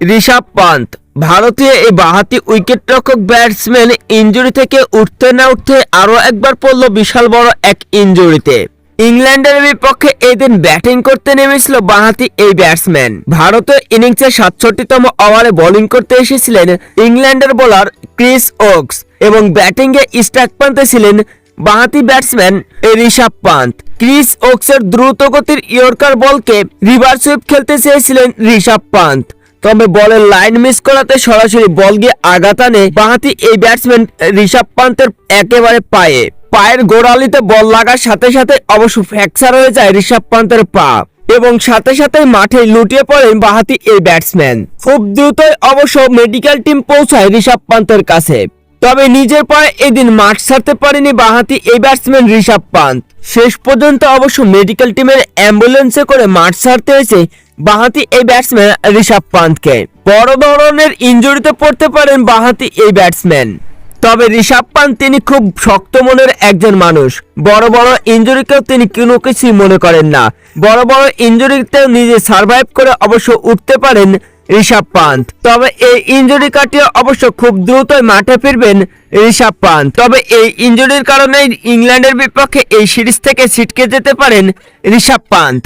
ঋষভ পান্ত ভারতীয় এই বাহাতি উইকেটরক্ষক batsman injury থেকে উঠতে না উঠতে আরও একবার পড়ল বিশাল বড় এক ইনজুরিতে ইংল্যান্ডের বিপক্ষে এদিন ব্যাটিং করতে নেমেছিল বাহাতি এই ব্যাটসম্যান। ভারতীয় ইনিংসে সাতষট্টিতম ওভারে বোলিং করতে এসেছিলেন ইংল্যান্ডের বোলার ক্রিস ওকস এবং ব্যাটিংয়ে স্ট্রাইক পান্তে ছিলেন বাহাতি ব্যাটসম্যান ঋষভ পান্ত ক্রিস ওকসের দ্রুত গতির ইয়র্কার বলকে রিভার্স সুইপ খেলতে চেয়েছিলেন ঋষভ পান্ত তবে বলের লাইন মিস করাতে সরাসরি বল গিয়ে আঘাত আনে বাঁহাতি এই ব্যাটসম্যান ঋষভ পান্তের একেবারে পায়ে। পায়ের গোড়ালিতে বল লাগার সাথে সাথে অবশ্য ফ্র্যাকচার হয়ে যায় ঋষভ পান্তের পা এবং সাথে সাথে মাঠে লুটিয়ে পড়েন বাহাতি এই ব্যাটসম্যান। খুব দ্রুতই অবশ্য মেডিকেল টিম পৌঁছায় ঋষভ পান্তের কাছে। তবে নিজের পায়ে এদিন মাঠ ছাড়তে পারেনি বাঁহাতি এই ব্যাটসম্যান ঋষভ পান্ত। শেষ পর্যন্ত অবশ্য মেডিকেল টিমের অ্যাম্বুলেন্সে করে মাঠ ছাড়তে হয়েছে বাঁহাতি এই ব্যাটসম্যান ঋষভ পান্তকে। বড় ধরনের ইনজুরিতে পড়তে পারেন বাঁহাতি এই ব্যাটসম্যান। তবে ঋষভ পান্ত তিনি খুব শক্ত মনের একজন মানুষ। বড় বড় ইনজুরিকেও তিনি কোনো কিছুই মনে করেন না। বড় বড় ইনজুরিতেও নিজে সার্ভাইভ করে অবশ্য উঠতে পারেন ঋষভ পান্ত তবে এই ইঞ্জুরি কাটিয়ে অবশ্য খুব দ্রুতই মাঠে ফিরবেন ঋষভ পান্ত তবে এই ইঞ্জুরির কারণে ইংল্যান্ডের বিপক্ষে এই সিরিজ থেকে ছিটকে যেতে পারেন ঋষভ পান্ত